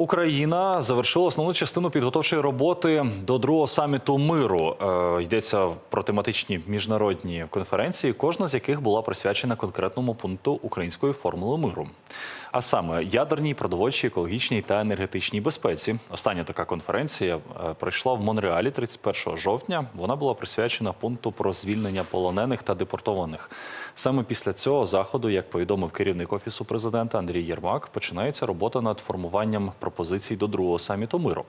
Україна завершила основну частину підготовчої роботи до другого саміту миру. Е, йдеться про тематичні міжнародні конференції, кожна з яких була присвячена конкретному пункту української формули миру. А саме ядерній, продовольчій, екологічній та енергетичній безпеці. Остання така конференція е, пройшла в Монреалі 31 жовтня. Вона була присвячена пункту про звільнення полонених та депортованих. Саме після цього заходу, як повідомив керівник офісу президента Андрій Єрмак, починається робота над формуванням пропозицій до другого саміту миру.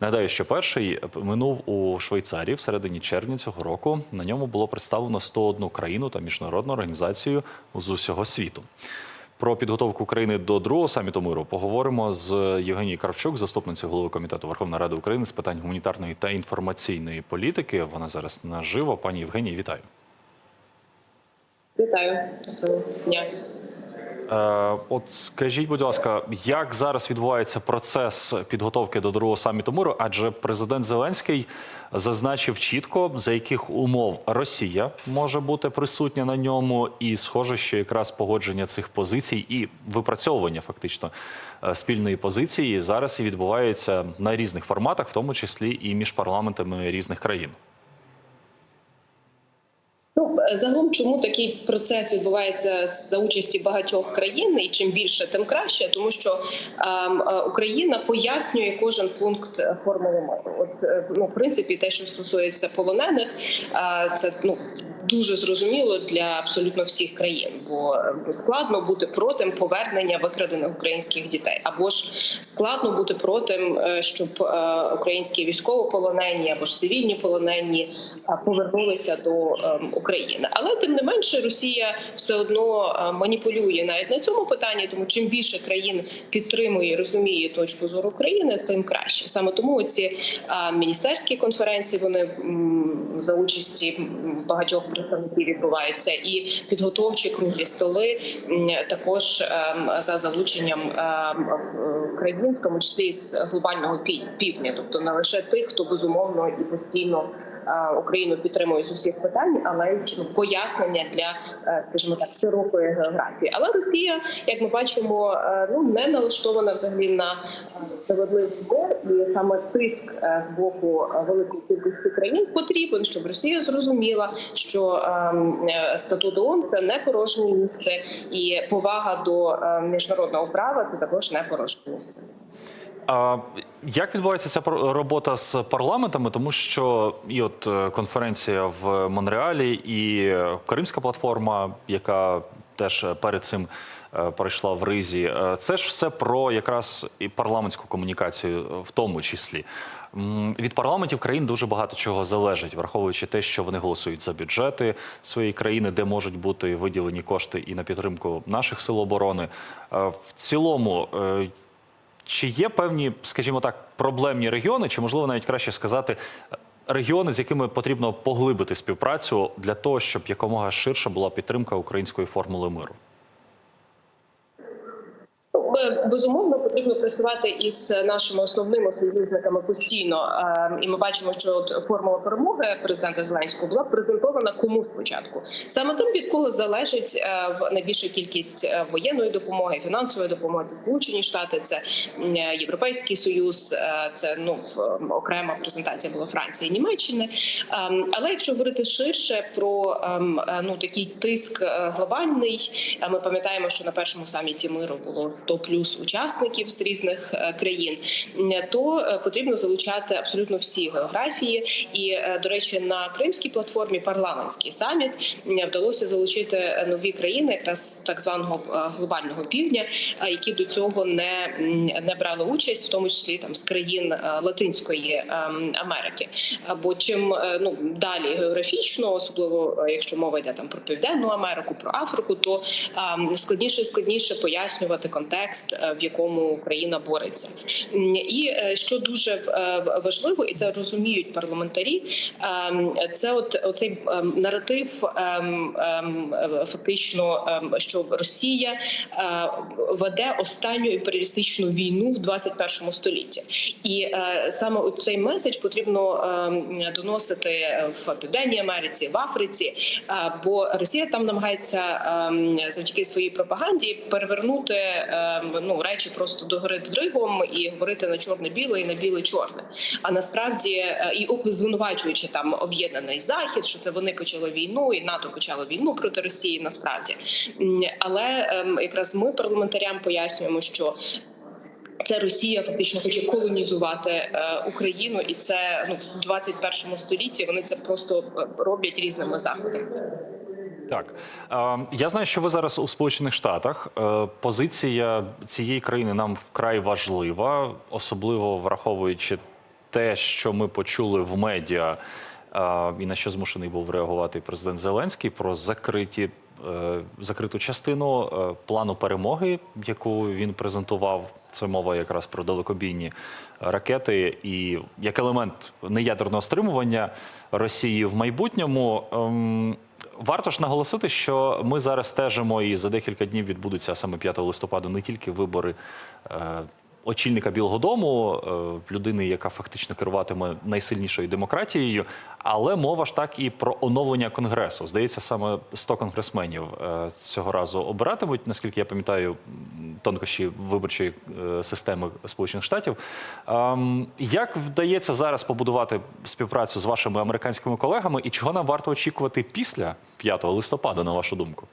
Нагадаю, що перший минув у Швейцарії в середині червня цього року. На ньому було представлено 101 країну та міжнародну організацію з усього світу. Про підготовку України до другого саміту миру поговоримо з Євгенією Кравчук, заступницею голови комітету Верховної Ради України з питань гуманітарної та інформаційної політики. Вона зараз наживо. Пані Євгенія, вітаю. Вітаю дня. Е, От скажіть, будь ласка, як зараз відбувається процес підготовки до другого саміту миру? Адже президент Зеленський зазначив чітко, за яких умов Росія може бути присутня на ньому, і схоже, що якраз погодження цих позицій і випрацьовування фактично е, спільної позиції зараз і відбувається на різних форматах, в тому числі і між парламентами різних країн. Ну загалом, чому такий процес відбувається за участі багатьох країн, і чим більше, тим краще, тому що ем, е, Україна пояснює кожен пункт формули миру. От е, ну, в принципі, те, що стосується полонених, е, це ну. Дуже зрозуміло для абсолютно всіх країн, бо е, складно бути проти повернення викрадених українських дітей, або ж складно бути проти, е, щоб е, українські військовополонені або ж цивільні полонені повернулися до України. Але тим не менше, Росія все одно маніпулює навіть на цьому питанні. Тому чим більше країн підтримує, розуміє точку зору України, тим краще. Саме тому ці міністерські конференції вони за участі багатьох представників відбуваються, і підготовчі круглі столи також ем, за залученням ем, країн, в тому числі з глобального пі- півдня, тобто не лише тих, хто безумовно і постійно. Україну підтримує з усіх питань, але ну, пояснення для, е, скажімо так, широкої географії. Але Росія, як ми бачимо, е, ну не налаштована взагалі на е, справедливий мир, і саме тиск з боку великої кількості країн потрібен, щоб Росія зрозуміла, що ем, статут ООН – це не порожнє місце, і повага до міжнародного права це також не порожнє місце. А як відбувається ця робота з парламентами? Тому що і от е, конференція в Монреалі, і е, Кримська платформа, яка теж е, перед цим пройшла в Ризі, це ж все про якраз і парламентську комунікацію, в тому числі. Від парламентів країн дуже багато чого залежить, враховуючи те, що вони голосують за бюджети своєї країни, де можуть бути виділені кошти і на підтримку наших сил оборони. В цілому. Чи є певні, скажімо так, проблемні регіони, чи можливо навіть краще сказати, регіони, з якими потрібно поглибити співпрацю для того, щоб якомога ширша була підтримка української формули миру? Безумовно, потрібно працювати із нашими основними союзниками постійно. Е, І ми бачимо, що от формула перемоги президента Зеленського була презентована кому спочатку, саме тим, від кого залежить е, найбільша кількість е, воєнної допомоги, фінансової допомоги. Це Сполучені Штати, це е, Європейський Союз, це ну окрема презентація була Франції, Німеччини. Ем, Але якщо говорити ширше про ем, ну такий тиск глобальний, ми пам'ятаємо, що на першому саміті миру було 100 плюс учасників з різних е, країн, м, то е, потрібно залучати абсолютно всі географії. І е, до речі, на кримській платформі парламентський саміт вдалося залучити е, нові країни, якраз так званого е, глобального півдня, е, які до цього не, не брали участь, в тому числі там з країн е, Латинської ем, Америки. Бо чим е, ну далі географічно, особливо е, якщо мова йде там про південну Америку, про Африку, то ем, складніше і складніше пояснювати контекст, е, в якому Україна бореться. І е, що дуже е, важливо, і це розуміють парламентарі. ем, Це от оцей ем, наратив ем, фактично, що Росія веде останню імперіалістичну війну в 21 столітті, і саме цей меседж потрібно доносити в Південній Америці, в Африці. Бо Росія там намагається завдяки своїй пропаганді перевернути е, ну речі просто догори дригом і говорити на чорне біле і на біле чорне. А насправді е, і звинувачуючи там об'єднаний захід, що це вони почали війну, і НАТО почало війну проти Росії. Насправді, але ем, якраз ми парламентарям пояснюємо, що це Росія фактично хоче колонізувати е, Україну, і це ну в 21 столітті вони це просто е, роблять різними заходами. Так Е, я знаю, що ви зараз у Сполучених Штатах. Е, Позиція цієї країни нам вкрай важлива, особливо враховуючи те, що ми почули в медіа, е, і на що змушений був реагувати президент Зеленський про закриті. Закриту частину плану перемоги, яку він презентував, це мова якраз про далекобійні ракети, і як елемент неядерного стримування Росії в майбутньому. Варто ж наголосити, що ми зараз стежимо, і за декілька днів відбудуться саме 5 листопада не тільки вибори е, очільника Білого Дому, е, людини, яка фактично керуватиме найсильнішою демократією, але мова ж так і про оновлення конгресу. Здається, саме 100 конгресменів е, цього разу обиратимуть, наскільки я пам'ятаю, тонкощі виборчої е, системи Сполучених Штатів. Ем, Як вдається зараз побудувати співпрацю з вашими американськими колегами, і чого нам варто очікувати після 5 листопада, на вашу думку?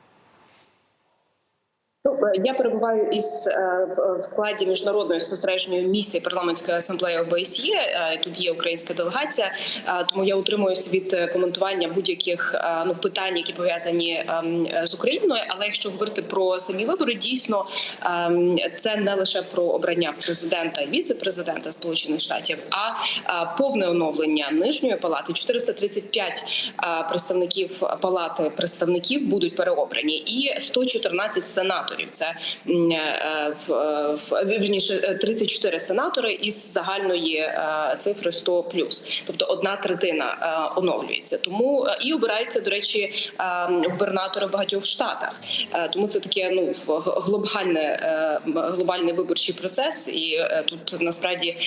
Ну, я перебуваю із е, в складі міжнародної спостережної місії парламентської асамблеї ОБСЄ. Е, Тут є українська делегація, е, тому я утримуюся від е, коментування будь-яких е, ну питань, які пов'язані ем, з Україною. Але якщо говорити про самі вибори, дійсно ем, це не лише про обрання президента і віце-президента Сполучених Штатів, а е, повне оновлення нижньої палати. 435 е, представників палати представників будуть переобрані, і 114 сенаторів. Це е, в, е, вірніше е, 34 сенатори із загальної е, цифри 100 плюс, тобто одна третина е, оновлюється. Тому е, і обираються, до речі, е, губернатори в багатьох штатах. Е, Тому це таке ну глобальне е, глобальний виборчий процес, і е, тут насправді е,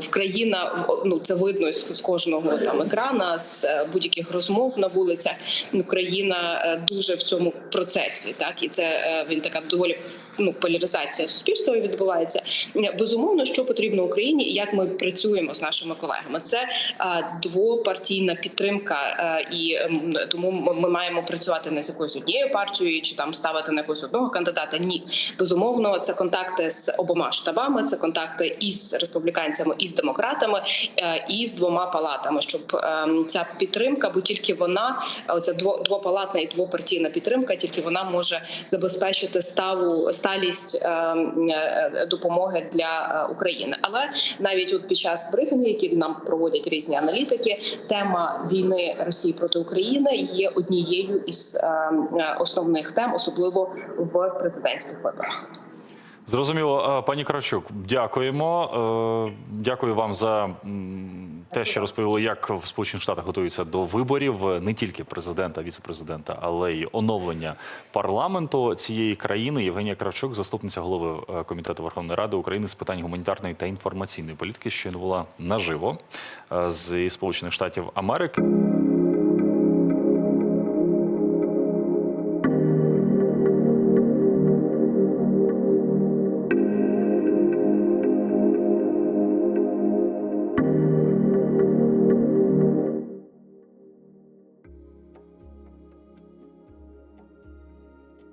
в країна ну це видно з, кожного там екрана, з е, будь-яких розмов на вулицях. Країна е, дуже в цьому процесі, так і це е, він така доволі ну поляризація суспільства відбувається. Е, Безумовно, що потрібно Україні, як ми працюємо з нашими колегами. Це е, двопартійна підтримка, е, і тому ми- маємо працювати не з якоюсь однією партією чи там ставити на якогось одного кандидата. Ні, безумовно, це контакти з обома штабами, це контакти із республіканцями, і з демократами, і з двома палатами, щоб ем, ця підтримка, бо тільки вона, оця дво- двопалатна і двопартійна підтримка, тільки вона може забезпечити сталу сталість ем, е, допомоги для е, України. Але навіть от під час брифінгу, які нам проводять різні аналітики, тема війни Росії проти України є однією із е, основних тем, особливо в президентських виборах. Зрозуміло, Е, пані Кравчук, дякуємо. Е, Дякую вам за те, що розповіли, як в Сполучених Штатах готуються до виборів не тільки президента, віце-президента, але й оновлення парламенту цієї країни. Євгенія Кравчук, заступниця голови е, комітету Верховної Ради України з питань гуманітарної та інформаційної політики, що була наживо е, з Сполучених Штатів Америки.